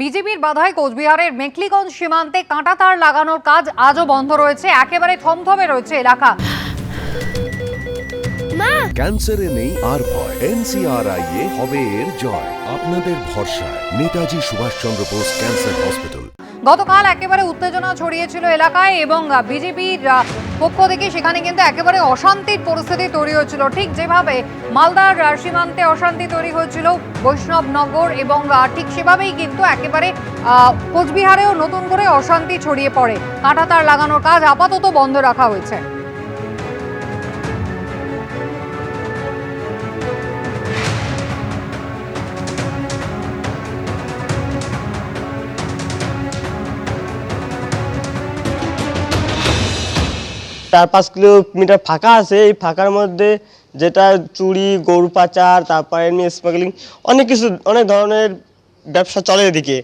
বিজেপির বাধায় কোচবিহারের মেকলিগঞ্জ সীমান্তে কাঁটা তার লাগানোর কাজ আজও বন্ধ রয়েছে একেবারে থমথমে রয়েছে এলাকা। ক্যান্সারে নেই আর ভয় এনসিআরআই এ হবে এর জয়। আপনাদের ভরসা নেতাজি সুভাষচন্দ্র বোস ক্যান্সার হসপিটাল। গতকাল একেবারে উত্তেজনা ছড়িয়েছিল এলাকায় এবং বিজেপির পক্ষ থেকে সেখানে কিন্তু একেবারে অশান্তির পরিস্থিতি তৈরি হয়েছিল। ঠিক যেভাবে মালদার সীমান্তে অশান্তি তৈরি হয়েছিল, বৈষ্ণবনগর এবং ঠিক সেভাবেই কিন্তু একেবারে কোচবিহারেও নতুন করে অশান্তি ছড়িয়ে পড়ে। কাঁটাতার লাগানোর কাজ আপাতত বন্ধ রাখা হয়েছে। চার পাঁচ কিলোমিটার ফাঁকা আছে, এই ফাঁকার মধ্যে যেটা চুরি গরু পাচার, তারপরে এমনি স্মাগলিং অনেক কিছু, অনেক ধরনের ব্যবসা চলে এদিকে।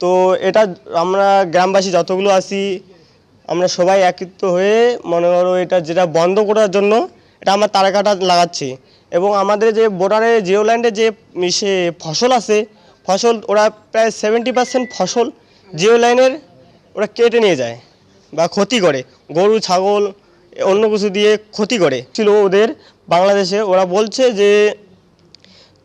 তো এটা আমরা গ্রামবাসী যতগুলো আছি, আমরা সবাই একত্রিত হয়ে মনে করো এটা যেটা বন্ধ করার জন্য এটা আমরা তারাকাটা লাগাচ্ছি। এবং আমাদের যে বর্ডারে জিও ল্যান্ডে যে সে ফসল আছে, ফসল ওরা প্রায় সেভেন্টি পার্সেন্ট ফসল জিও লাইনের ওরা কেটে নিয়ে যায়। বা ক্ষতি করে। গরু ছাগল অন্য কিছু দিয়ে ক্ষতি করে। ছিল ওদের বাংলাদেশে। ওরা বলছে যে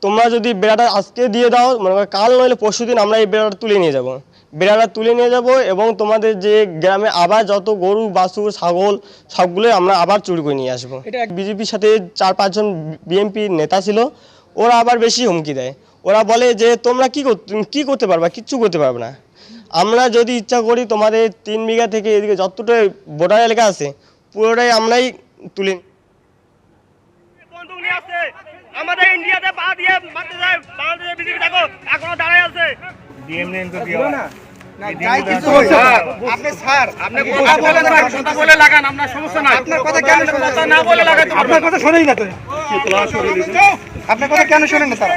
তোমরা যদি বেড়াটা আজকে দিয়ে দাও মনে করো কাল নইলে পরশু দিন আমরা এই বেড়াটা তুলে নিয়ে যাব। বেড়াটা তুলে নিয়ে যাব এবং তোমাদের যে গ্রামে আবার যত গরু বাছুর ছাগল সবগুলোই আমরা আবার চুরি করে নিয়ে আসব। এটা বিজেপির সাথে চার পাঁচজন বিএনপি নেতা ছিল। ওরা আবার বেশি হুমকি দেয়। ওরা বলে যে তোমরা কি করতে কি করতে পারবা? কিচ্ছু করতে পারবে না। আমরা যদি ইচ্ছা করি তোমাদের তিন বিঘা থেকে এদিকে যতটাই বর্ডার এলাকা আছে পুরোটাই আমরাই তুলে নিই। বন্দুক নিয়ে আসছে। আমাদের ইন্ডিয়াতে পা দিয়ে মারতে যায় বাংলাদেশে বিজেপি দেখো এখনও দাঁড়ায় আছে। আপনি স্যার আপনি কথা বলে লাগান কথা বলে লাগান আপনার সমস্যা নাই। আপনার কথা কেন শোনেন না? তো আপনার না আপনার কথা কেন শোনেন না তারা?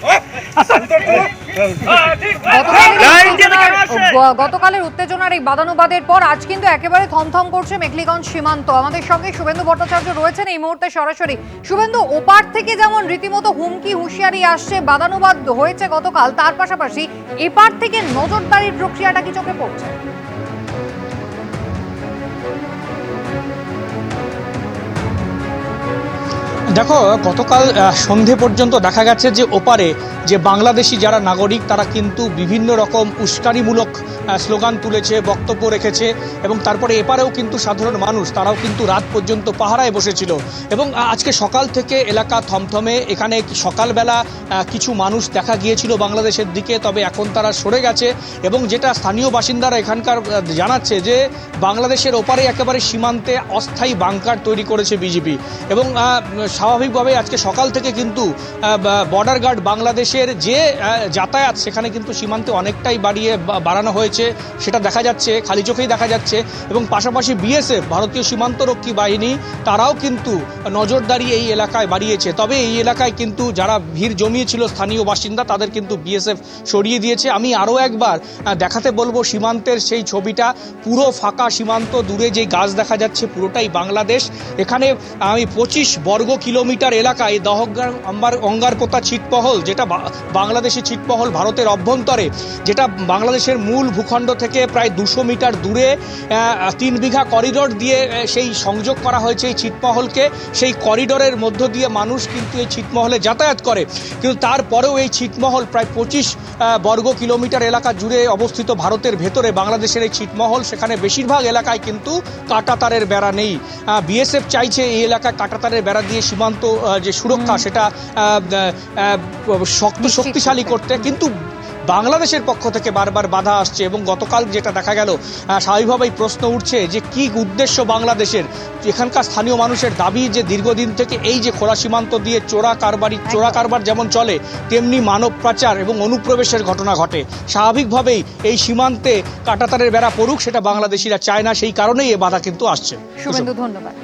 গ- গতকালের উত্তেজনার এই বাদানুবাদের পর আজ কিন্তু একেবারে থমথম করছে মেঘলিগঞ্জ সীমান্ত। আমাদের সঙ্গে শুভেন্দু ভট্টাচার্য রয়েছেন এই মুহূর্তে সরাসরি। শুভেন্দু, ওপার থেকে যেমন রীতিমতো হুমকি, হুঁশিয়ারি আসছে, বাদানুবাদ হয়েছে গতকাল, তার পাশাপাশি এপার থেকে নজরদারির প্রক্রিয়াটা কি চোখে পড়ছে? দেখো, গতকাল সন্ধে পর্যন্ত দেখা গেছে যে ওপারে যে বাংলাদেশি যারা নাগরিক, তারা কিন্তু বিভিন্ন রকম উস্কানিমূলক স্লোগান তুলেছে, বক্তব্য রেখেছে এবং তারপরে এপারেও কিন্তু সাধারণ মানুষ, তারাও কিন্তু রাত পর্যন্ত পাহারায় বসেছিল। এবং আজকে সকাল থেকে এলাকা থমথমে, এখানে সকালবেলা কিছু মানুষ দেখা গিয়েছিল বাংলাদেশের দিকে, তবে এখন তারা সরে গেছে এবং যেটা স্থানীয় বাসিন্দারা এখানকার জানাচ্ছে যে বাংলাদেশের ওপারে একেবারে সীমান্তে অস্থায়ী বাংকার তৈরি করেছে বিজেপি। এবং আহ, স্বাভাবিকভাবে আজকে সকাল থেকে কিন্তু বর্ডার গার্ড বাংলাদেশের যে যাতায়াত সেখানে কিন্তু সীমান্তে অনেকটাই বাড়িয়ে বাড়ানো হয়েছে সেটা দেখা যাচ্ছে খালি চোখেই দেখা যাচ্ছে। এবং পাশাপাশি বিএসএফ ভারতীয় সীমান্তরক্ষী বাহিনী তারাও কিন্তু নজরদারি এই এলাকায় বাড়িয়েছে। তবে এই এলাকায় কিন্তু যারা ভিড় জমিয়েছিল স্থানীয় বাসিন্দা তাদের কিন্তু বিএসএফ সরিয়ে দিয়েছে। আমি আরও একবার দেখাতে বলব সীমান্তের সেই ছবিটা। পুরো ফাঁকা সীমান্ত দূরে যে গাছ দেখা যাচ্ছে পুরোটাই বাংলাদেশ। এখানে আমি পঁচিশ বর্গ কিলোমিটার এলাকায় দহগার অম্বার অঙ্গারপোতা ছিটপহল, যেটা বাংলাদেশি ছিটপহল ভারতের অভ্যন্তরে, যেটা বাংলাদেশের মূল ভূখণ্ড থেকে প্রায় দুশো মিটার দূরে তিন বিঘা করিডোর দিয়ে সেই সংযোগ করা হয়েছে এই ছিটমহলকে সেই করিডোরের মধ্য দিয়ে মানুষ কিন্তু এই ছিটমহলে যাতায়াত করে। কিন্তু তারপরেও এই ছিটমহল প্রায় পঁচিশ বর্গ কিলোমিটার এলাকা জুড়ে অবস্থিত ভারতের ভেতরে। বাংলাদেশের এই ছিটমহল, সেখানে বেশিরভাগ এলাকায় কিন্তু কাটাতারের বেড়া নেই। বিএসএফ চাইছে এই এলাকায় কাটাতারের বেড়া দিয়ে সীমান্ত যে সুরক্ষা সেটা শক্ত শক্তিশালী করতে। কিন্তু বাংলাদেশের পক্ষ থেকে বারবার বাধা আসছে এবং গতকাল যেটা দেখা গেল স্বাভাবিকভাবেই প্রশ্ন উঠছে যে কি উদ্দেশ্য বাংলাদেশের। এখানকার স্থানীয় মানুষের দাবি যে দীর্ঘদিন থেকে এই যে খোলা সীমান্ত দিয়ে চোরা কারবারি চোরা কারবার যেমন চলে তেমনি মানব পাচার এবং অনুপ্রবেশের ঘটনা ঘটে। স্বাভাবিকভাবেই এই সীমান্তে কাটাতারের বেড়া পড়ুক সেটা বাংলাদেশিরা চায় না সেই কারণেই এ বাধা কিন্তু আসছে। শুভেন্দু ধন্যবাদ।